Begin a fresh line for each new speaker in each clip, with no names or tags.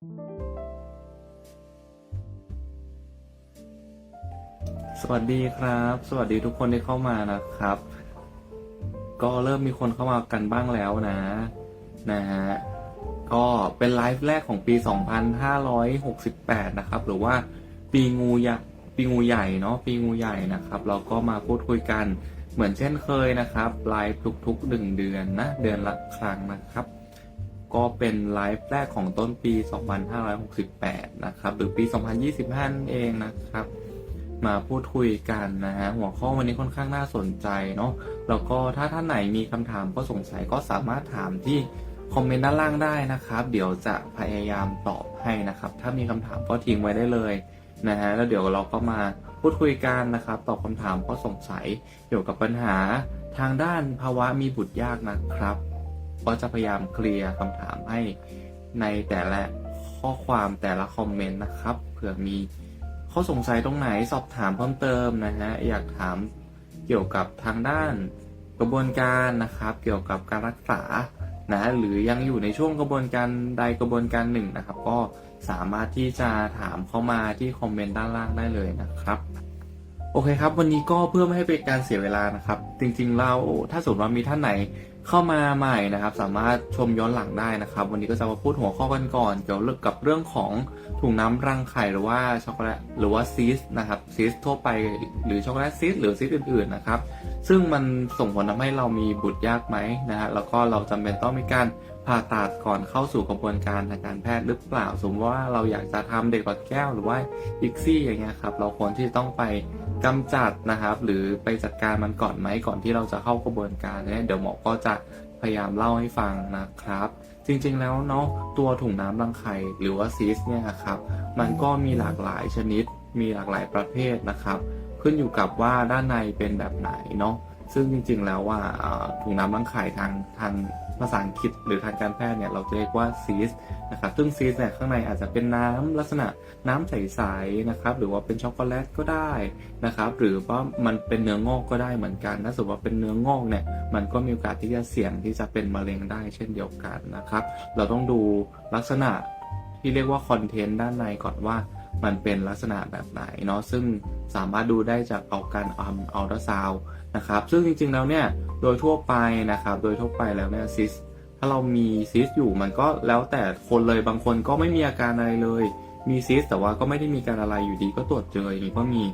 สวัสดีครับ สวัสดีทุกคนที่เข้ามานะครับ ก็เริ่มมีคนเข้ามากันบ้างแล้วนะ นะฮะ ก็เป็นไลฟ์แรกของปี 2568 นะครับ หรือว่าปีงูยะปีงูใหญ่เนาะ ปีงูใหญ่นะครับ เราก็มาพูดคุยกันเหมือนเช่นเคยนะครับ ไลฟ์ทุกๆหนึ่งเดือนนะ เดือนละครั้งนะครับ ก็เป็นไลฟ์แรกของต้นปี 2568 นะครับหรือปี 2025 นั่นเองนะครับ มาพูดคุยกันนะฮะหัวข้อวันนี้ค่อนข้างน่าสนใจเนาะแล้วก็ถ้าท่านไหนมีคำถามก็สงสัยก็สามารถถามที่คอมเมนต์ด้านล่างได้นะครับ เดี๋ยวจะพยายามตอบให้นะครับ ถ้ามีคำถามก็ทิ้งไว้ได้เลยนะฮะแล้วเดี๋ยวเราก็มาพูดคุยกันนะครับ ตอบคำถามก็สงสัยเกี่ยวกับปัญหาทางด้านภาวะมีบุตรยากนะครับ ก็จะพยายามเคลียร์คำถามให้ในแต่ละข้อความแต่ละคอมเมนต์นะครับเผื่อมีข้อสงสัยตรงไหนสอบถามเพิ่มเติมนะฮะอยากถามเกี่ยวกับทางด้านกระบวนการนะครับ เกี่ยวกับการรักษานะหรือยังอยู่ในช่วงกระบวนการใดกระบวนการหนึ่งนะครับ ก็สามารถที่จะถามเข้ามาที่คอมเมนต์ด้านล่างได้เลยนะครับ โอเคครับ วันนี้ก็เพื่อไม่ให้เป็นการเสียเวลานะครับ จริงๆเราถ้าสมมติว่ามีท่านไหน เข้ามาใหม่นะครับ สามารถชมย้อนหลังได้นะครับ วันนี้ก็จะมาพูดหัวข้อกันก่อนเกี่ยวกับเรื่องของถุงน้ำรังไข่หรือว่าช็อกโกแลตหรือว่าซีสนะครับซีสทั่วไปหรือช็อกโกแลตซีสหรือซีสอื่นๆนะครับ ซึ่งมันส่งผลทำให้เรามีบุตรยากไหมนะฮะแล้วก็เราจำเป็นต้องมีการผ่าตัดก่อนเข้าสู่กระบวนการทางการแพทย์หรือเปล่า สมมติว่าเราอยากจะทำเด็กหลอดแก้วหรือว่าอิกซี่อย่างเงี้ยครับ เราควรที่จะต้องไปกำจัดนะครับ หรือไปจัดการมันก่อนไหมก่อนที่เราจะเข้ากระบวนการเนี่ยเดี๋ยวหมอก็จะพยายามเล่าให้ฟังนะครับ จริงๆแล้วเนาะตัวถุงน้ำรังไข่หรือว่าซีสเนี่ยครับ มันก็มีหลากหลายชนิด มีหลากหลายประเภทนะครับ ขึ้นอยู่กับว่าด้านในเป็นแบบไหนเนาะ ซึ่งจริงๆแล้วว่าถุงน้ำรังไข่ทางทางภาษาอังกฤษหรือทางการแพทย์เนี่ยเราจะเรียกว่าซีสนะครับซึ่งซีสเนี่ยข้างในอาจจะเป็นน้ำลักษณะน้ำใสๆนะครับหรือว่าเป็นช็อกโกแลตก็ได้นะครับหรือว่ามันเป็นเนื้องอกก็ได้เหมือนกันถ้าสมมติว่าเป็นเนื้องอกเนี่ยมันก็มีโอกาสที่จะเสี่ยงที่จะเป็นมะเร็งได้เช่นเดียวกันนะครับ เราต้องดูลักษณะที่เรียกว่าคอนเทนต์ด้านในก่อนว่า มันเป็นลักษณะแบบไหนเนาะซึ่งสามารถดูได้จากเอาการอัลอัลตราซาวนะครับซึ่งจริงๆแล้วเนี่ยโดยทั่วไปนะครับโดยทั่วไปแล้วเนี่ยซิสถ้าเรามีซิสอยู่มันก็แล้วแต่คนเลยบางคนก็ไม่มีอาการอะไรเลยมีซิสแต่ว่าก็ไม่ได้มีการอะไรอยู่ดีก็ตรวจเจออย่างนี้ก็มี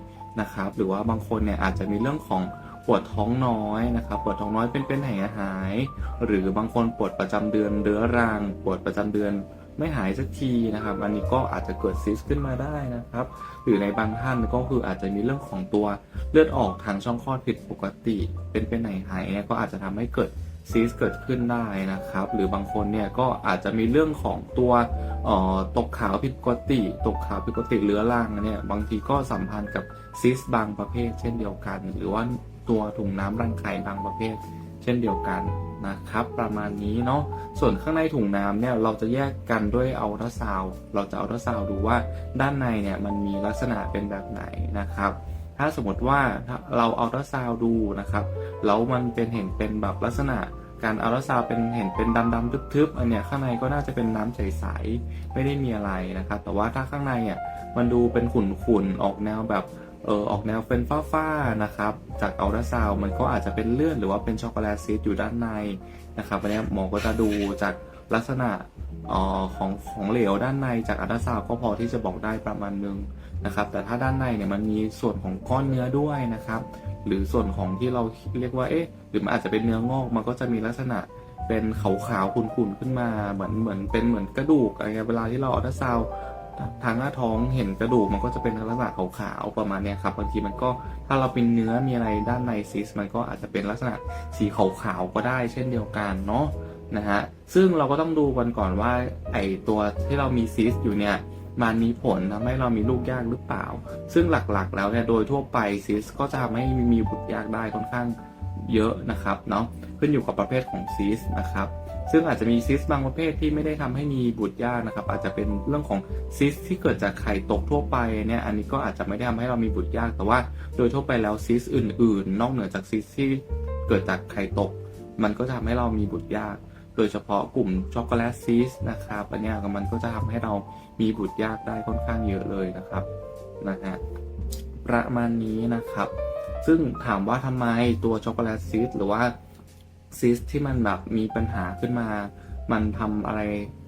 นะครับหรือว่าบางคนเนี่ยอาจจะมีเรื่องของปวดท้องน้อยนะครับปวดท้องน้อยเป็นเป็นหายหาย หรือบางคนปวดประจำเดือนเรื้อรังปวดประจำเดือน ไม่หายสักทีนะครับ อันนี้ก็อาจจะเกิดซิสขึ้นมาได้นะครับ หรือในบางท่านก็คืออาจจะมีเรื่องของตัวเลือดออกทางช่องคลอดผิดปกติ เป็นเป็นไหนหายเนี่ยก็อาจจะทำให้เกิดซีสเกิดขึ้นได้นะครับ หรือบางคนเนี่ยก็อาจจะมีเรื่องของตัวออตกขาวผิดปกติ ตกขาวผิดปกติเรื้อรังเนี่ยบางทีก็สัมพันธ์กับซิสบางประเภท เช่นเดียวกัน หรือว่าตัวถุงน้ำรังไข่บางประเภท ช่นเดียวกันนะครับ ประมาณนี้เนาะส่วนข้างในถุงน้ำเนี่ยเราจะแยกกันด้วยอัลตราซาวเราจะอัลตราซาวดูว่าด้านในเนี่ยมันมีลักษณะเป็นแบบไหนนะครับ ถ้าสมมติว่าถ้าเราอัลตราซาวดูนะครับแล้วมันเป็นเห็นเป็นแบบลักษณะการอัลตราซาวเป็นเห็นเป็นดำๆทึบๆอันเนี้ยข้างในก็น่าจะเป็นน้ำใสๆไม่ได้มีอะไรนะครับ แต่ว่าถ้าข้างในอะมันดูเป็นขุ่นๆออกแนวแบบ เออออกแนวเป็นฟ้าๆนะครับ จากอัลตราซาวด์มันก็อาจจะเป็นเลือดหรือว่าเป็นช็อกโกแลตซีดอยู่ด้านในนะครับวันนี้หมอก็จะดูจากลักษณะออของของเหลวด้านในจากอัลตราซาวด์ก็พอที่จะบอกได้ประมาณนึงนะครับ แต่ถ้าด้านในเนี่ยมันมีส่วนของก้อนเนื้อด้วยนะครับ หรือส่วนของที่เราเรียกว่าเอ๊ะหรือมันอาจจะเป็นเนื้องอกมันก็จะมีลักษณะเป็นขาวๆขุ่นๆขึ้นมาเหมือนเหมือนเป็นเหมือนกระดูกอะไรเงี้ยเวลาที่เราอัลตราซาวด์ ทางหน้าท้องเห็นกระดูกมันก็จะเป็นลักษณะขาวๆประมาณเนี้ยครับบางทีมันก็ถ้าเราเป็นเนื้อมีอะไรด้านในซิส มันก็อาจจะเป็นลักษณะสีขาวๆก็ได้ เช่นเดียวกันเนาะนะฮะซึ่งเราก็ต้องดูกันก่อนว่าไอตัวที่เรามีซิสอยู่เนี่ยมันมีผลทำให้เรามีลูกยากหรือเปล่า ซึ่งหลักๆ แล้วเนี่ยโดยทั่วไปซิสก็จะทำให้มีบุตรยากได้ค่อนข้างเยอะนะครับเนาะขึ้นอยู่กับประเภทของซิสนะครับ ซึ่งอาจจะมีซิสบางประเภทที่ไม่ได้ทำให้มีบุตรยากนะครับ อาจจะเป็นเรื่องของซิสที่เกิดจากไข่ตกทั่วไปเนี่ย อันนี้ก็อาจจะไม่ได้ทำให้เรามีบุตรยาก แต่ว่าโดยทั่วไปแล้วซิสอื่น ๆ นอกเหนือจากซิสที่เกิดจากไข่ตก มันก็ทำให้เรามีบุตรยาก โดยเฉพาะกลุ่มช็อกโกแลตซีสนะครับ อันเนี้ยมันก็จะทำให้เรามีบุตรยากได้ค่อนข้างเยอะเลยนะครับ นะฮะ ประมาณนี้นะครับ ซึ่งถามว่าทำไมตัวช็อกโกแลตซีสหรือว่า ซีสที่มันแบบมีปัญหาขึ้นมา มันทำอะไร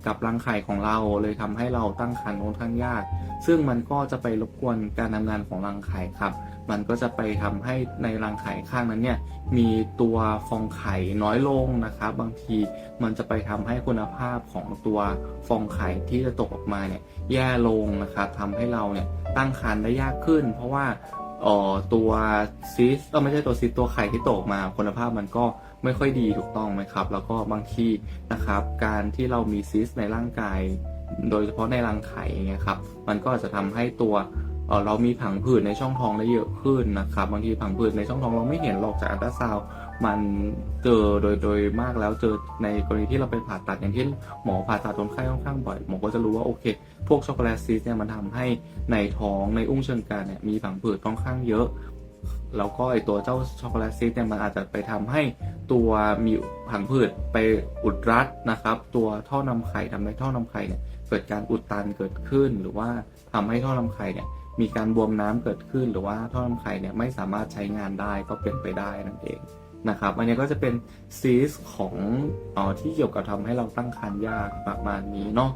กับรังไข่ของเราเลยทำให้เราตั้งครรภ์ค่อนข้างยาก ซึ่งมันก็จะไปรบกวนการทำงานของรังไข่ครับ มันก็จะไปทำให้ในรังไข่ข้างนั้นเนี่ยมีตัวฟองไข่น้อยลงนะครับ บางทีมันจะไปทำให้คุณภาพของตัวฟองไข่ที่จะตกออกมาเนี่ยแย่ลงนะครับทำให้เราเนี่ยตั้งครรภ์ได้ยากขึ้น เพราะว่าออตัวซิสเออไม่ใช่ตัวซิสตัวไข่ที่ตกมาคุณภาพมันก็ ไม่ค่อยดีถูกต้องไหมครับ แล้วก็บางทีนะครับ การที่เรามีซิสในร่างกาย โดยเฉพาะในรังไข่อย่างเงี้ยครับมันก็อาจจะทำให้ตัวเออเรามีผังผืดในช่องท้องได้เยอะขึ้นนะครับบางทีผังผืดในช่องท้องเราไม่เห็นหรอกจากอัลตราซาวมันเจอโดยโดยมากแล้วเจอในกรณีที่เราไปผ่าตัดอย่างที่หมอผ่าตัดคนไข้ค่อนข้างบ่อยหมอก็จะรู้ว่าโอเค พวกช็อกโกแลตซีสเนี่ยมันทำให้ในท้องในอุ้งเชิงกรานเนี่ยมีผังผืดค่อนข้างเยอะ แล้วก็ไอตัวเจ้าช็อกโกแลตซีสเนี่ยมันอาจจะไปทำให้ตัวมีผังผืดไปอุดรัดนะครับ ตัวท่อนำไข่ทำให้ท่อนำไข่เนี่ยเกิดการอุดตันเกิดขึ้น หรือว่าทำให้ท่อนำไข่เนี่ยมีการบวมน้ำเกิดขึ้น หรือว่าท่อนำไข่เนี่ยไม่สามารถใช้งานได้ก็เป็นไปได้นั่นเองนะครับอันนี้ก็จะเป็นซีสของออที่เกี่ยวกับทำให้เราตั้งครรภ์ยากประมาณนี้เนาะ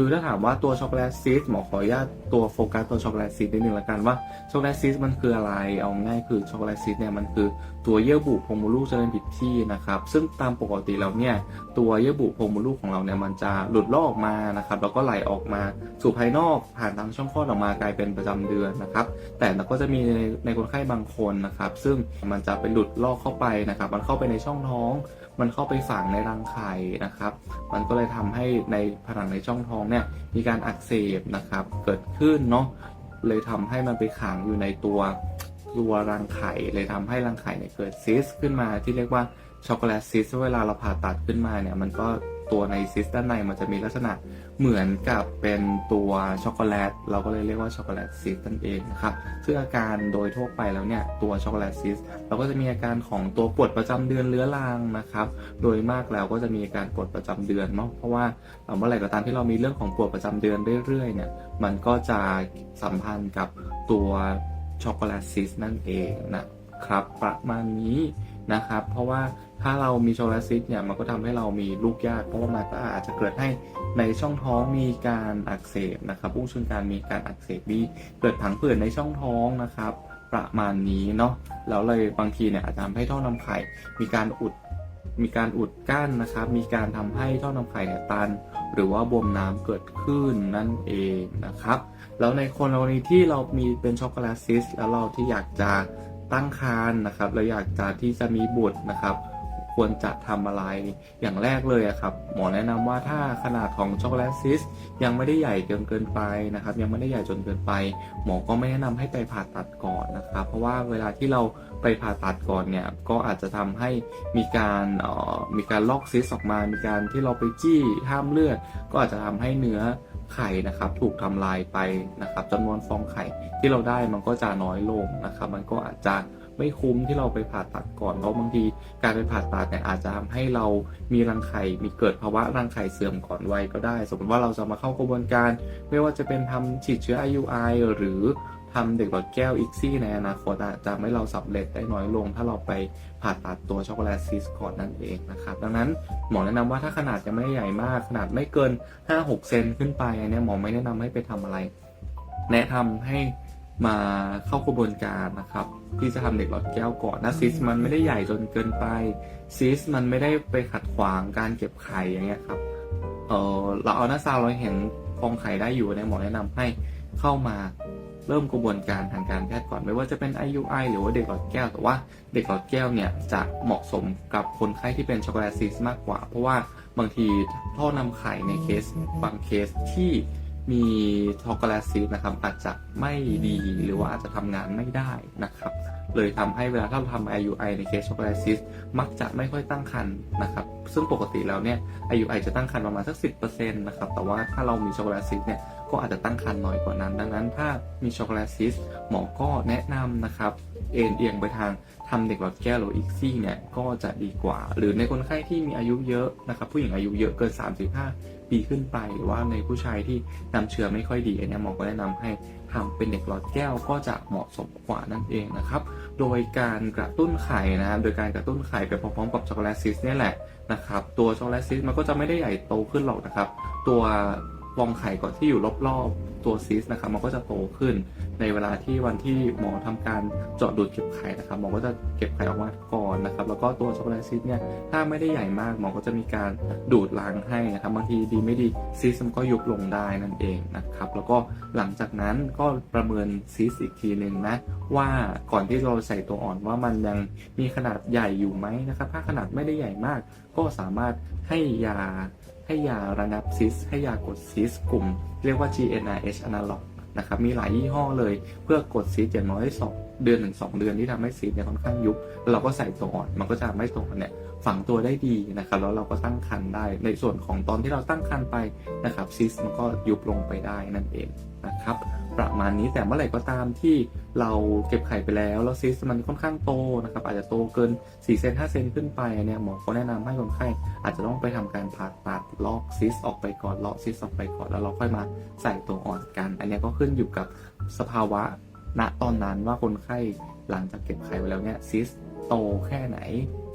คือถ้าถามว่าตัวช็อกโกแลตซีสหมอขออนุญาตตัวโฟกัสตัวช็อกโกแลตซีสนิดนึงละกันว่าช็อกโกแลตซีสมันคืออะไรเอาง่ายคือช็อกโกแลตซีสเนี่ยมันคือตัวเยื่อบุโพรงมดลูกเจริญผิดที่นะครับซึ่งตามปกติแล้วเนี่ยตัวเยื่อบุโพรงมดลูกของเราเนี่ยมันจะหลุดลอกออกมานะครับแล้วก็ไหลออกมาสู่ภายนอกผ่านทางช่องคลอดออกมากลายเป็นประจำเดือนนะครับแต่เราก็จะมีในในคนไข้บางคนนะครับซึ่งมันจะไปหลุดลอกเข้าไปนะครับมันเข้าไปในช่องท้อง มันเข้าไปฝังในรังไข่นะครับ มันก็เลยทำให้ในผนังในช่องท้องเนี่ยมีการอักเสบนะครับ เกิดขึ้นเนาะเลยทำให้มันไปขังอยู่ในตัวตัวรังไข่เลยทำให้รังไข่เนี่ยเกิดซิสขึ้นมาที่เรียกว่าช็อกโกแลตซิสเวลาเราผ่าตัดขึ้นมาเนี่ยมันก็ ตัวในซิสด้านในมันจะมีลักษณะเหมือนกับเป็นตัวช็อกโกแลตเราก็เลยเรียกว่าช็อกโกแลตซิสนั่นเองนะครับซึ่งอาการโดยทั่วไปแล้วเนี่ยตัวช็อกโกแลตซิสเราก็จะมีอาการของตัวปวดประจำเดือนเรื้อรังนะครับโดยมากแล้วก็จะมีอาการปวดประจำเดือนเนาะเพราะว่าเมื่อไหร่ก็ตามที่เรามีเรื่องของปวดประจำเดือนเรื่อยๆเนี่ยมันก็จะสัมพันธ์กับตัวช็อกโกแลตซิสนั่นเองนะครับประมาณนี้นะครับ เพราะว่า ถ้าเรามีช็อกโกแลตซิสเนี่ยมันก็ทำให้เรามีลูกยากเพราะว่ามันก็อาจจะเกิดให้ในช่องท้องมีการอักเสบนะครับอุ้งเชิงกานมีการอักเสบมีเกิดผังผืดในช่องท้องนะครับ ประมาณนี้เนาะแล้วเลยบางทีเนี่ยอาจจะทำให้ท่อนำไข่มีการอุดมีการอุดกั้นนะครับ มีการทำให้ท่อนำไข่ตัน หรือว่าบวมน้ำเกิดขึ้นนั่นเองนะครับ แล้วในคนกรณีที่เรามีเป็นช็อกโกแลตซิสแล้วเราที่อยากจะตั้งครรภ์นะครับเราอยากจะที่จะมีบุตรนะครับ ควรจะทำอะไร อย่างแรกเลยอะครับ หมอแนะนำว่าถ้าขนาดของช็อกโกแลตซิสยังไม่ได้ใหญ่เกินเกินไปนะครับ ยังไม่ได้ใหญ่จนเกินไป หมอก็ไม่แนะนำให้ไปผ่าตัดก่อนนะครับ เพราะว่าเวลาที่เราไปผ่าตัดก่อนเนี่ยก็อาจจะทำให้มีการเอ่อมีการลอกซิสออกมา มีการที่เราไปจี้ห้ามเลือด ก็อาจจะทำให้เนื้อไข่นะครับถูกทำลายไปนะครับจำนวนฟองไข่ที่เราได้มันก็จะน้อยลงนะครับ มันก็อาจจะ ไม่คุ้มที่เราไปผ่าตัดก่อนเพราะบางทีการไปผ่าตัดเนี่ยอาจจะทำให้เรามีรังไข่มีเกิดภาวะรังไข่เสื่อมก่อนวัยก็ได้ สมมติว่าเราจะมาเข้ากระบวนการ ไม่ว่าจะเป็นทำฉีดเชื้อ IUI หรือทำเด็กหลอดแก้วอีกซี่ในอนาคตอาจจะไม่เราสำเร็จได้น้อยลง ถ้าเราไปผ่าตัดตัวช็อกโกแลตซิสก่อนนั่นเองนะครับ ดังนั้นหมอแนะนำว่าถ้าขนาดยังไม่ใหญ่มากขนาดไม่เกิน 5-6 เซนขึ้นไปอันเนี้ยหมอไม่แนะนำให้ไปทำอะไร แนะนำให้ มาเข้ากระบวนการนะครับ ที่จะทำเด็กหลอดแก้วก่อนนะซิสมันไม่ได้ใหญ่จนเกินไปซิสมันไม่ได้ไปขัดขวางการเก็บไข่อย่างเงี้ยครับเออเราเอาหน้าซาวเราเห็นฟองไข่ได้อยู่ในหมอแนะนำให้เข้ามาเริ่มกระบวนการทางการแพทย์ก่อนไม่ว่าจะเป็น IUI หรือว่าเด็กหลอดแก้ว แต่ว่าเด็กหลอดแก้วเนี่ยจะเหมาะสมกับคนไข้ที่เป็นช็อกโกแลตซิสมากกว่า เพราะว่าบางทีท่อนำไข่ในเคสบางเคสที่ มีช็อกโกแลตซิสนะครับอาจจะไม่ดีหรือว่าอาจจะทำงานไม่ได้นะครับ เลยทำให้เวลาถ้าเราทำ IUI ในเคสช็อกโกแลตซิสมักจะไม่ค่อยตั้งครรภ์นะครับ ซึ่งปกติแล้วเนี่ย IUI จะตั้งครรภ์ประมาณสัก 10%นะครับ แต่ว่าถ้าเรามีช็อกโกแลตซิสเนี่ยก็อาจจะตั้งครรภ์น้อยกว่านั้น ดังนั้นถ้ามีช็อกโกแลตซิสหมอก็แนะนำนะครับเอ็นเอียงไปทางทำเด็กหลอดแก้วหรืออีกซี่เนี่ยก็จะดีกว่า หรือในคนไข้ที่มีอายุเยอะนะครับผู้หญิงอายุเยอะเกิน 35 ปีขึ้นไป หรือว่าในผู้ชายที่นำเชื้อไม่ค่อยดีเนี่ยหมอก็แนะนำให้ทำเป็นเด็กหลอดแก้วก็จะเหมาะสมกว่านั่นเองนะครับ โดยการกระตุ้นไข่นะครับโดยการกระตุ้นไข่ไปพร้อมๆกับช็อกโกแลตซิสเนี่ยแหละนะครับ ตัวช็อกโกแลตซิสมันก็จะไม่ได้ใหญ่โตขึ้นหรอกนะครับ ตัวฟองไข่ก่อนที่อยู่รอบๆตัวซิสนะครับ มันก็จะโตขึ้น ในเวลาที่วันที่หมอทำการเจาะดูดเก็บไข่นะครับหมอก็จะเก็บไข่ออกมาก่อนนะครับ แล้วก็ตัวช็อกโกแลตซิสเนี่ยถ้าไม่ได้ใหญ่มากหมอก็จะมีการดูดล้างให้นะครับบางทีดีไม่ดีซิสมันก็ยุบลงได้นั่นเองนะครับแล้วก็หลังจากนั้นก็ประเมินซิสอีกทีหนึ่งนะว่าก่อนที่เราใส่ตัวอ่อนว่ามันยังมีขนาดใหญ่อยู่ไหมนะครับถ้าขนาดไม่ได้ใหญ่มาก ก็สามารถให้ยาให้ยาระงับซิส ให้ยากดซิสกลุ่ม เรียกว่า GnRH analog นะครับมีหลายยี่ห้อเลยเพื่อกดซีดอย่างน้อยสองเดือนถึงสองเดือนที่ทำให้ซีดเนี่ยค่อนข้างยุบแล้วเราก็ใส่ตัวอ่อน มันก็จะทำให้ตัวอ่อนเนี่ยฝังตัวได้ดีนะครับแล้วเราก็ตั้งครรภ์ได้ ในส่วนของตอนที่เราตั้งครรภ์ไปนะครับซีสมันก็ยุบลงไปได้นั่นเองนะครับ ประมาณนี้แต่เมื่อไหร่ก็ตามที่เราเก็บไข่ไปแล้วแล้วซิสมันค่อนข้างโตนะครับอาจจะโตเกิน4เซน5เซนขึ้นไปเนี่ยหมอก็แนะนำให้คนไข้อาจจะต้องไปทำการผ่าตัดลอกซิสออกไปก่อนลอกซิสออกไปก่อนแล้วเราค่อยมาใส่ตัวอ่อนกัน อันนี้ก็ขึ้นอยู่กับสภาวะณตอนนั้นว่าคนไข้หลังจากเก็บไข่ไปแล้วเนี่ยซิสโตแค่ไหน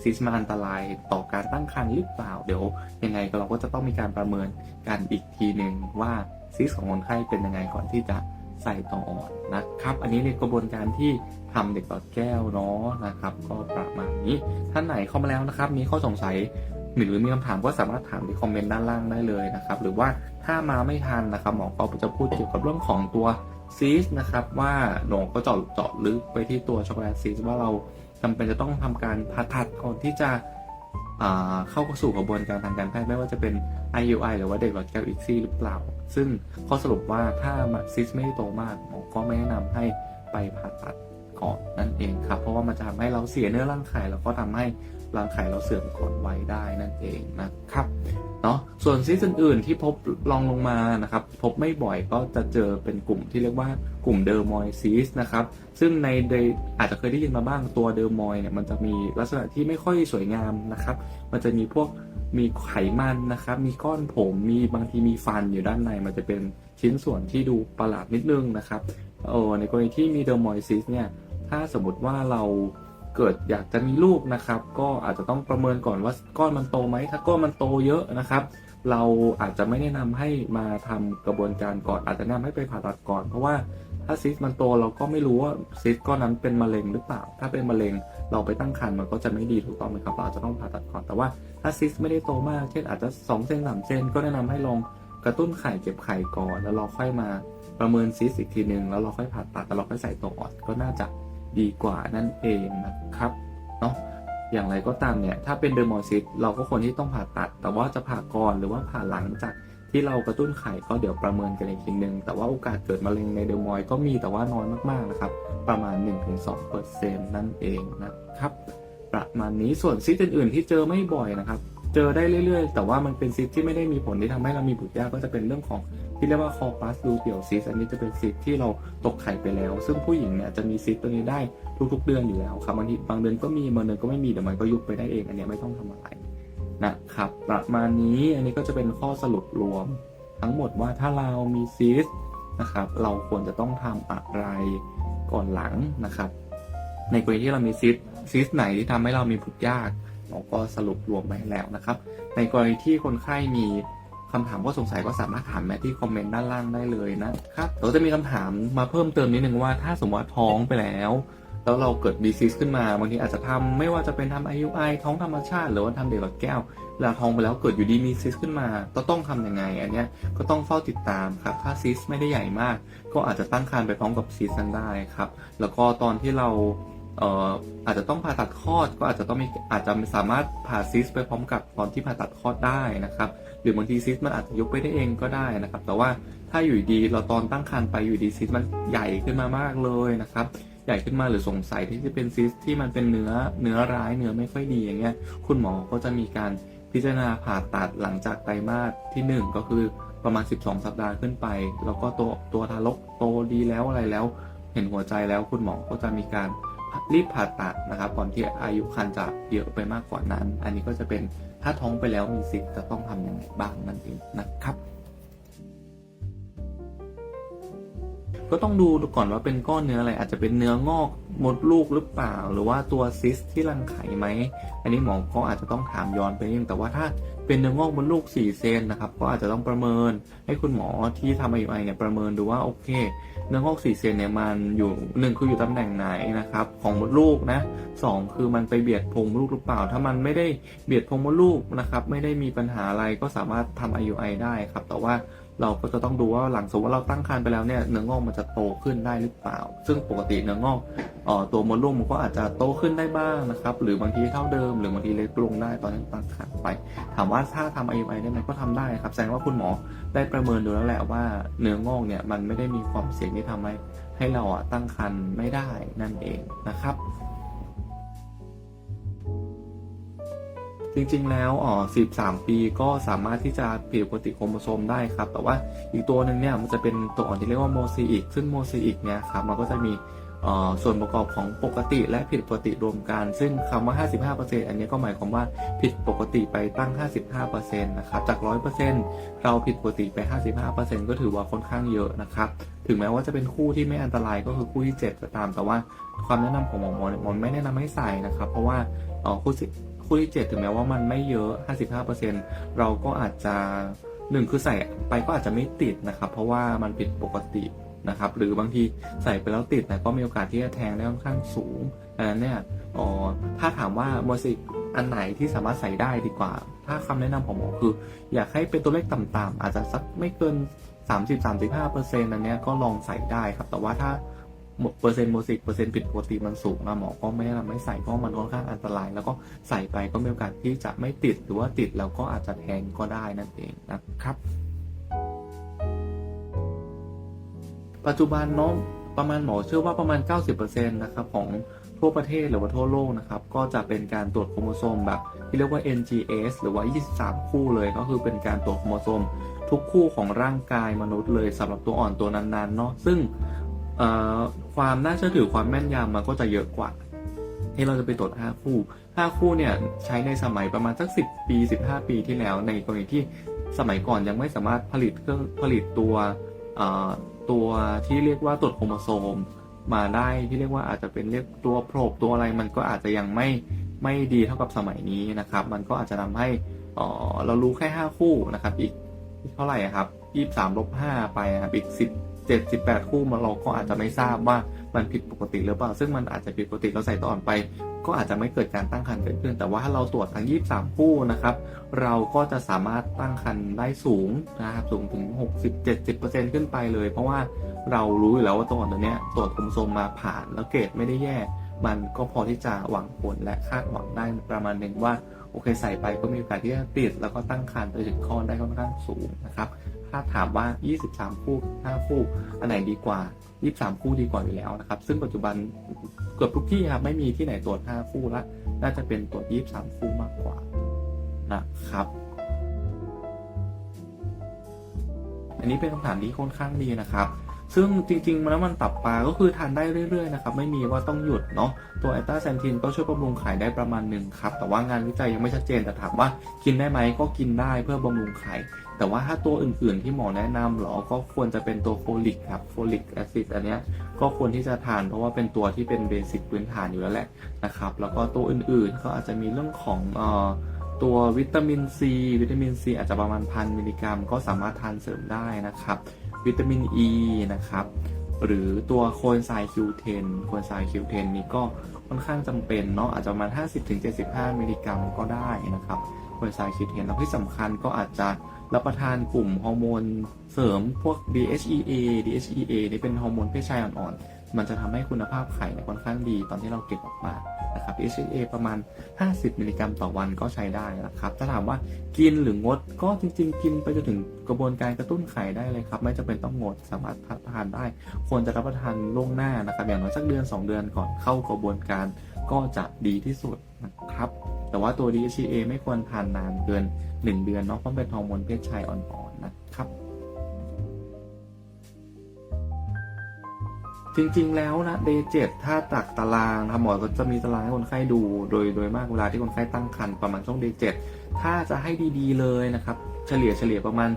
ซิสมันอันตรายต่อการตั้งครรภ์หรือเปล่าเดี๋ยวยังไงเราก็จะต้องมีการประเมินกันอีกทีหนึ่งว่าซิสของคนไข้เป็นยังไงก่อนที่จะ ใส่ต่ออ่อนนะครับ อันนี้ในกระบวนการที่ทำเด็กหลอดแก้วเนาะนะครับ ก็ประมาณนี้ท่านไหนเข้ามาแล้วนะครับ มีข้อสงสัยหรือมีคำถามก็สามารถถามที่คอมเมนต์ด้านล่างได้เลยนะครับ หรือว่าถ้ามาไม่ทันนะครับหมอก็จะพูดเกี่ยวกับเรื่องของตัวซีสนะครับว่าหนอก็เจาะเจาะลึกไปที่ตัวช็อกโกแลตซีสว่าเราจำเป็นจะต้องทำการผ่าตัดก่อนที่จะเข้าสู่กระบวนการทางการแพทย์ไม่ว่าจะเป็น IUI หรือว่าเด็กหลอดแก้วอีกซี่หรือเปล่า ซึ่งข้อสรุปว่าถ้าซิสไม่ได้โตมากหมอก็ไม่แนะนำให้ไปผ่าตัดก่อนนั่นเองครับ เพราะว่ามันจะทำให้เราเสียเนื้อร่างไข่แล้วก็ทำให้ร่างไข่เราเสื่อมก่อนวัยได้นั่นเองนะครับเนาะส่วนซิสอื่นๆที่พบลองลงมานะครับ พบไม่บ่อยก็จะเจอเป็นกลุ่มที่เรียกว่ากลุ่มเดอร์มอยซิสนะครับ ซึ่งในอาจจะเคยได้ยินมาบ้างตัวเดอร์มอยเนี่ยมันจะมีลักษณะที่ไม่ค่อยสวยงามนะครับ มันจะมีพวก มีไขมันนะครับ มีก้อนผมมีบางทีมีฟันอยู่ด้านในมันจะเป็นชิ้นส่วนที่ดูประหลาดนิดนึงนะครับเออในกรณีที่มีเดอร์มอยซิสเนี่ยถ้าสมมติว่าเราเกิดอยากจะมีลูกนะครับ ก็อาจจะต้องประเมินก่อนว่าก้อนมันโตไหมถ้าก้อนมันโตเยอะนะครับ เราอาจจะไม่แนะนำให้มาทำกระบวนการก่อนอาจจะแนะนำให้ไปผ่าตัดก่อน เพราะว่าถ้าซิสมันโตเราก็ไม่รู้ว่าซิสก้อนนั้นเป็นมะเร็งหรือเปล่า ถ้าเป็นมะเร็ง เราไปตั้งครรภ์มันก็จะไม่ดีถูกต้องไหมครับเราอาจจะต้องผ่าตัดก่อนแต่ว่าถ้าซิสไม่ได้โตมากเช่นอาจจะ2เซน3เซนก็แนะนำให้ลองกระตุ้นไข่เก็บไข่ก่อน แล้วเราค่อยมาประเมินซิสอีกทีหนึ่งแล้วเราค่อยผ่าตัดแล้วเราค่อยใส่ตัวอ่อนก็น่าจะดีกว่านั่นเองนะครับเนาะอย่างไรก็ตามเนี่ยถ้าเป็นเดอร์มอซิสเราก็ควรที่ต้องผ่าตัด แต่ว่าจะผ่าก่อนหรือว่าผ่าหลังจาก ที่เรากระตุ้นไข่ก็เดี๋ยวประเมินกันอีกทีหนึ่งแต่ว่าโอกาสเกิดมะเร็งในเดอร์มอยก็มีแต่ว่าน้อยมากๆนะครับ ประมาณ 1-2%นั่นเองนะครับ ประมาณนี้ส่วนซิสอื่นๆที่เจอไม่บ่อยนะครับ เจอได้เรื่อยๆ แต่ว่ามันเป็นซิสที่ไม่ได้มีผลที่ทำให้เรามีบุตรยากก็จะเป็นเรื่องของที่เรียกว่าคอปัสลูเปียลซิสอันนี้จะเป็นซิสที่เราตกไข่ไปแล้ว ซึ่งผู้หญิงเนี่ยจะมีซิสตัวนี้ได้ทุกๆ เดือนอยู่แล้วครับบางทีบางเดือนก็มีบางเดือนก็ไม่มีเดี๋ยวมันก็ยุบไปได้เองอันนี้ไม่ต้องทำอะไร นะครับ ประมาณนี้อันนี้ก็จะเป็นข้อสรุปรวม ทั้งหมดว่าถ้าเรามีซิสนะครับ เราควรจะต้องทำอะไรก่อนหลังนะครับ ในกรณีที่เรามีซิสซิสไหนที่ทำให้เรามีบุตรยากเราก็สรุปรวมไปแล้วนะครับ ในกรณีที่คนไข้มีคำถามก็สงสัยก็สามารถถามแม่ที่คอมเมนต์ด้านล่างได้เลยนะครับเราจะมีคำถามมาเพิ่มเติมนิดนึงว่าถ้าสมมติว่าท้องไปแล้ว แล้วเราเกิดดีซิสขึ้นมาบางทีอาจจะทำไม่ว่าจะเป็นทำ IUI ท้องธรรมชาติ หรือว่าทำเด็กหลอดแก้วเวลาท้องไปแล้วเกิดอยู่ดีมีซิสขึ้นมาก็ต้องทำยังไงอันเนี้ยก็ต้องเฝ้าติดตามครับถ้าซิสไม่ได้ใหญ่มาก ก็อาจจะตั้งครรภ์ไปพร้อมกับซิสนั้นได้ครับ แล้วก็ตอนที่เราเอ่ออาจจะต้องผ่าตัดคลอดก็อาจจะต้องมีอาจจะสามารถผ่าซิสไปพร้อมกับตอนที่ผ่าตัดคลอดได้นะครับ หรือบางทีซิสมันอาจจะยกไปได้เองก็ได้นะครับ แต่ว่าถ้าอยู่ดีเราตอนตั้งครรภ์ไปอยู่ดีซิสมันใหญ่ขึ้นมามากเลยนะครับ ใหญ่ขึ้นมาหรือสงสัยที่จะเป็นซิสที่มันเป็นเนื้อเนื้อร้ายเนื้อไม่ค่อยดีอย่างเงี้ยคุณหมอก็จะมีการพิจารณาผ่าตัดหลังจากไตรมาสที่ 1 ก็คือประมาณ 12 สัปดาห์ขึ้นไป แล้วก็ตัวตัวทารกโตดีแล้วอะไรแล้ว เห็นหัวใจแล้วคุณหมอก็จะมีการรีบผ่าตัดนะครับก่อนที่อายุครรภ์จะเยอะไปมากกว่านั้น อันนี้ก็จะเป็นถ้าท้องไปแล้วมีสิทธิ์จะต้องทำยังไงบ้างนั่นเองนะครับ ก็ต้องดูก่อนว่าเป็นก้อนเนื้ออะไร อาจจะเป็นเนื้องอกมดลูกหรือเปล่า หรือว่าตัวซิสที่รังไข่ไหม อันนี้หมอก็อาจจะต้องถามย้อนไปนิดนึงแต่ว่าถ้าเป็นเนื้องอกมดลูก 4 เซนนะครับ ก็อาจจะต้องประเมินให้คุณหมอที่ทำ IUI เนี่ยประเมินดูว่าโอเค เนื้องอก 4 เซนเนี่ยมันอยู่หนึ่งคืออยู่ตำแหน่งไหนนะครับของมดลูกนะสองคือมันไปเบียดพงมดลูกหรือเปล่า ถ้ามันไม่ได้เบียดพงมดลูกนะครับไม่ได้มีปัญหาอะไรก็สามารถทำ IUI ได้ครับแต่ว่า เราก็จะต้องดูว่าหลังสมมติว่าเราตั้งครรภ์ไปแล้วเนี่ยเนื้องอกมันจะโตขึ้นได้หรือเปล่า ซึ่งปกติเนื้องอกออตัวมดลูกมันก็อาจจะโตขึ้นได้บ้างนะครับ หรือบางทีเท่าเดิม หรือบางทีเล็กลงได้ตอนที่ตั้งครรภ์ไป ถามว่าถ้าทำ IUI ได้ไหมก็ทำได้ครับ แสดงว่าคุณหมอได้ประเมินดูแล้วแหละว่าเนื้องอกเนี่ยมันไม่ได้มีความเสี่ยงที่ทำให้ให้เราอะตั้งครรภ์ไม่ได้นั่นเองนะครับ จริงๆ แล้วอ๋อ13 ปีก็สามารถที่จะผิดปกติโครโมโซมได้ครับ แต่ว่าอีกตัวหนึ่งเนี่ยมันจะเป็นตัวอ่อนที่เรียกว่าโมซีอิก ซึ่งโมซีอิกเนี่ยครับมันก็จะมีอ่อส่วนประกอบของปกติและผิดปกติรวมกัน ซึ่งคำว่า 55%อันนี้ก็หมายความว่าผิดปกติไปตั้ง 55%นะครับ จาก 100%เราผิดปกติไป 55%ก็ถือว่าค่อนข้างเยอะนะครับ ถึงแม้ว่าจะเป็นคู่ที่ไม่อันตรายก็คือคู่ที่ 7 ก็ตาม แต่ว่าความแนะนำของหมอหมอเนี่ยหมอไม่แนะนำให้ใส่นะครับ เพราะว่าคู่ คู่ที่ 7 ถึงแม้ว่ามันไม่เยอะ 55%เราก็อาจจะหนึ่งคือใส่ไปก็อาจจะไม่ติดนะครับ เพราะว่ามันผิดปกตินะครับ หรือบางทีใส่ไปแล้วติดแต่ก็มีโอกาสที่จะแทงได้ค่อนข้างสูงดังนั้นเนี่ยอ๋อถ้าถามว่าโมซิกอันไหนที่สามารถใส่ได้ดีกว่า ถ้าคำแนะนำของหมอคือ อยากให้เป็นตัวเลขต่ำๆอาจจะสักไม่เกิน 30-35%อันเนี้ยก็ลองใส่ได้ครับ แต่ว่าถ้า เปอร์เซ็นต์โมซิกเปอร์เซ็นต์ผิดปกติมันสูงนะหมอก็ไม่แนะนำให้ใส่เพราะมันค่อนข้างอันตราย แล้วก็ใส่ไปก็มีโอกาสที่จะไม่ติดหรือว่าติดแล้วก็อาจจะแทงก็ได้นั่นเองนะครับ ปัจจุบันเนาะประมาณหมอเชื่อว่าประมาณ 90%นะครับของทั่วประเทศหรือว่าทั่วโลกนะครับ ก็จะเป็นการตรวจโครโมโซมแบบที่เรียกว่า NGS หรือว่า 23 คู่เลยก็คือเป็นการตรวจโครโมโซมทุกคู่ของร่างกายมนุษย์เลยสำหรับตัวอ่อนตัวนั้นๆเนาะซึ่งเอ่อ ความน่าเชื่อถือความแม่นยำมันก็จะเยอะกว่าที่เราจะไปตรวจ5คู่ 5 คู่เนี่ยใช้ในสมัยประมาณสัก 10 ปี 15 ปีที่แล้ว ในกรณีที่สมัยก่อนยังไม่สามารถผลิตเครื่องผลิตตัวตัวที่เรียกว่าตรวจโครโมโซมมาได้ที่เรียกว่าอาจจะเป็นเรียกตัวโปรบตัวอะไรมันก็อาจจะยังไม่ไม่ดีเท่ากับสมัยนี้นะครับ มันก็อาจจะทำให้เรารู้แค่ 5 คู่นะครับ อีกเท่าไหร่ครับ 23ลบ5ไปครับอีก 10 7 18 คู่มันเราก็อาจจะไม่ทราบว่ามันผิดปกติหรือเปล่า ซึ่งมันอาจจะผิดปกติเราใส่ตัวอ่อนไป ก็อาจจะไม่เกิดการตั้งครรภ์เกิดขึ้น แต่ว่าถ้าเราตรวจทั้ง 23 คู่นะครับ เราก็จะสามารถตั้งครรภ์ได้สูงนะครับสูงถึง 60-70%ขึ้นไปเลย เพราะว่าเรารู้อยู่แล้วว่าตัวอ่อนตัวเนี้ยตรวจโครโมโซมมาผ่านแล้วเกรดไม่ได้แย่ มันก็พอที่จะหวังผลและคาดหวังได้ประมาณหนึ่งว่าโอเคใส่ไปก็มีโอกาสที่จะติดแล้วก็ตั้งครรภ์ไปถึงคลอดได้ค่อนข้างสูงนะครับ ถ้าถามว่า 23 คู่ 5 คู่ อันไหนดีกว่า 23 คู่ดีกว่าอยู่แล้วนะครับ ซึ่งปัจจุบันเกือบทุกที่ครับไม่มีที่ไหนตรวจ 5 คู่ละ น่าจะเป็นตรวจ 23 คู่มากกว่านะครับ อันนี้เป็นคำถามที่ค่อนข้างดีนะครับ ซึ่งจริงๆแล้วมันตับปลาก็คือทานได้เรื่อยๆนะครับไม่มีว่าต้องหยุดเนาะตัวแอตตาแซนทินก็ช่วยบำรุงไข่ได้ประมาณหนึ่งครับแต่ว่างานวิจัยยังไม่ชัดเจนแต่ถามว่ากินได้ไหมก็กินได้เพื่อบำรุงไข่แต่ว่าถ้าตัวอื่นๆที่หมอแนะนำหรอก็ควรจะเป็นตัวโฟลิกครับโฟลิกแอซิดอันเนี้ยก็ควรที่จะทานเพราะว่าเป็นตัวที่เป็นเบสิกพื้นฐานอยู่แล้วแหละนะครับแล้วก็ตัวอื่นๆก็อาจจะมีเรื่องของเอ่อตัววิตามินซีวิตามินซีอาจจะประมาณพันมิลลิกรัม ก็สามารถทานเสริมได้นะครับ วิตามินอ e ีนะครับ หรือตัวโคนไซคิวเทนโคนไซคิวเทนนี้ก็ค่อนข้างจำเป็นเนาะอาจจะประมาณ 50-75 มิลลิกรัมก็ได้นะครับโคนไซคิวเทนแล้วที่สำคัญก็อาจจะรับประทานกลุ่มฮอร์โมนเสริมพวก DHEA DHEA นี่เป็นฮอร์โมนเพศชายอ่อนๆ มันจะทำให้คุณภาพไข่เนี่ยค่อนข้างดีตอนที่เราเก็บออกมานะครับ DHA ประมาณ 50 มิลลิกรัมต่อวันก็ใช้ได้นะครับ ถ้าถามว่ากินหรืองดก็จริง ๆ กินไปจนถึงกระบวนการกระตุ้นไข่ได้เลยครับ ไม่จำเป็นต้องงดสามารถทานได้ ควรจะรับประทานล่วงหน้านะครับ อย่างน้อยสักเดือน 2 เดือนก่อนเข้ากระบวนการก็จะดีที่สุดนะครับ แต่ว่าตัว DHA ไม่ควรทานนานเกิน 1 เดือนเนาะเพราะเป็นฮอร์โมนเพศชายอ่อนๆนะครับ จริง ๆ แล้วนะ day 7ถ้าจากตารางทำหมอก็จะมีตารางให้คนไข้ดู โดยโดยมากเวลาที่คนไข้ตั้งครรภ์ประมาณช่วง day 7ถ้าจะให้ดีๆเลยนะครับ เฉลี่ยเฉลี่ยประมาณ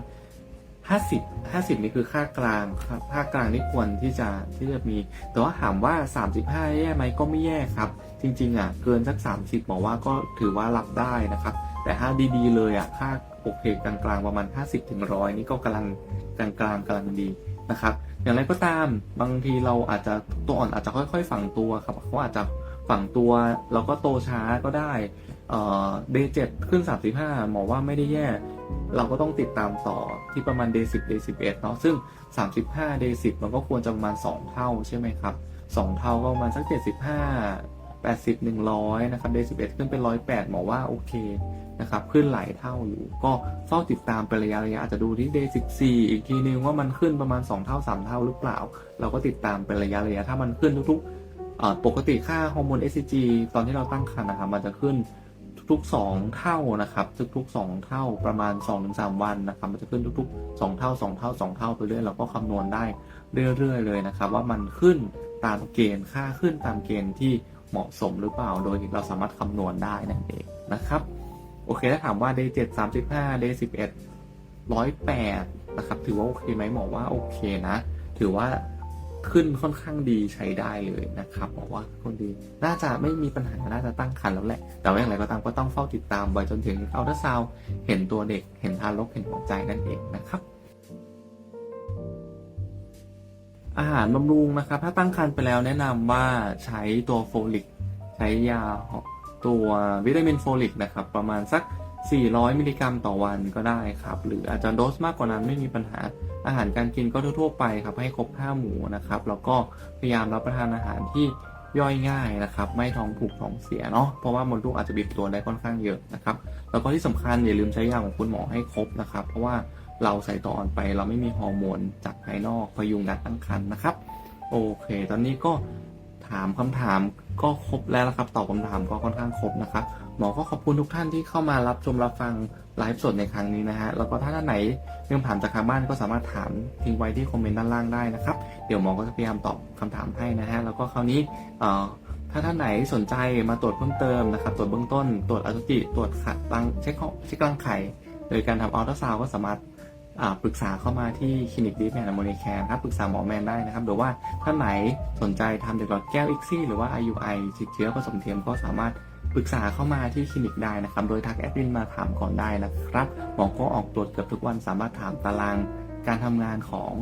50 50 นี่คือค่ากลางครับค่ากลางนี่ควรที่จะที่จะมี แต่ว่าถามว่า 35 แย่ไหมก็ไม่แย่ครับ จริง ๆ อะ เกินสัก 30หมอว่าก็ถือว่ารับได้นะครับ แต่ถ้าดีๆ เลยอะค่าโอเคกลางๆประมาณ 50ถึง100 นี่ก็กำลังกลางๆกำลังดีนะครับ อย่างไรก็ตามบางทีเราอาจจะตัวอ่อนอาจจะค่อย ๆ ฝังตัวครับเขาอาจจะฝังตัวแล้วก็โตช้าก็ได้เอ่อ day 7ขึ้น 35 หมอว่าไม่ได้แย่ เราก็ต้องติดตามต่อที่ประมาณ day 10 day 11เอ็ดเนาะซึ่ง 35 day 10มันก็ควรจะประมาณ 2 เท่าใช่ไหมครับ 2 เท่าก็ประมาณสัก 75 80 100 นะครับ day 11ขึ้นเป็น 108 หมอว่าโอเค นะครับขึ้นหลายเท่าอยู่ ก็เฝ้าติดตามเป็นระยะระยะอาจจะดูที่ day 14 อีกทีนึงว่ามันขึ้นประมาณ 2 เท่า 3 เท่าหรือเปล่า เราก็ติดตามเป็นระยะระยะถ้ามันขึ้นทุกๆปกติค่าฮอร์โมน SCG ตอนที่เราตั้งครรภ์นะครับมันจะขึ้นทุกๆ 2 เท่านะครับทุกๆ 2 เท่าประมาณ 2-3 วันนะครับมันจะขึ้นทุกๆ 2 เท่า 2 เท่า 2 เท่าไปเรื่อยเราก็คำนวณได้เรื่อย ๆ เลยนะครับ ว่ามันขึ้นตามเกณฑ์ค่าขึ้นตามเกณฑ์ที่เหมาะสมหรือเปล่า โดยเราสามารถคำนวณได้นั่นเองนะครับ โอเค ถ้าถามว่า day 7 35 day 11 108 นะครับ ถือว่าโอเคไหมหมอว่าโอเคนะ ถือว่าขึ้นค่อนข้างดีใช้ได้เลยนะครับบอกว่าคนดี น่าจะไม่มีปัญหา น่าจะตั้งครรภ์แล้วแหละ แต่ว่าอย่างไรก็ตามก็ต้องเฝ้าติดตามไว้จนถึงอัลตราซาวเห็นตัวเด็ก เห็นทารก เห็นหัวใจนั่นเองนะครับ อาหารบำรุงนะครับ ถ้าตั้งครรภ์ไปแล้วแนะนำว่าใช้ตัวโฟลิก ใช้ยา ตัววิตามินโฟลิกนะครับประมาณสัก 400 มิลลิกรัมต่อวันก็ได้ครับหรืออาจจะโดสมากกว่านั้นไม่มีปัญหาอาหารการกินก็ทั่วๆไปครับให้ครบ5หมู่นะครับแล้วก็พยายามรับประทานอาหารที่ย่อยง่ายนะครับไม่ท้องผูกท้องเสียเนาะเพราะว่ามดลูกอาจจะบีบตัวได้ค่อนข้างเยอะนะครับแล้วก็ที่สำคัญอย่าลืมใช้ยาของคุณหมอให้ครบนะครับ เพราะว่าเราใส่ตออ่อนไปเราไม่มีฮอร์โมนจากภายนอกพยุงการตั้งครรภ์นะครับ โอเค ตอนนี้ก็ ถามคำถามก็ครบแล้วนะครับตอบคำถามก็ค่อนข้างครบนะครับหมอก็ขอบคุณทุกท่านที่เข้ามารับชมรับฟังไลฟ์สดในครั้งนี้นะฮะแล้วก็ถ้าท่านไหนมีคำถามจากทางบ้านก็สามารถถามทิ้งไว้ที่คอมเมนต์ด้านล่างได้นะครับเดี๋ยวหมอก็จะพยายามตอบคำถามให้นะฮะแล้วก็คราวนี้เอ่อถ้าท่านไหนสนใจมาตรวจเพิ่มเติมนะครับตรวจเบื้องต้น ตรวจอสุจิตรวจขัดรังเช็คเช็ครังไข่โดยการทำอัลตราซาวก็สามารถ ปรึกษาเข้ามาที่คลินิกดีแมนโมเนแคร์ครับปรึกษาหมอแมนได้นะครับ หรือว่าท่านไหนสนใจทำเกี่ยวกับแก้วอิกซี่หรือว่า IUI ติดเชื้อผสมเทียมก็สามารถปรึกษาเข้ามาที่คลินิกได้นะครับ โดยทักแอดมินมาถามก่อนได้นะครับหมอก็ออกตรวจเกือบทุกวันสามารถถามตารางการทำงานของ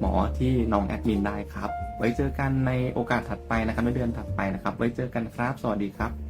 หมอที่น้องแอดมินได้ครับ ไว้เจอกันในโอกาสถัดไปนะครับในเดือนถัดไปนะครับ ไว้เจอกันครับ สวัสดีครับ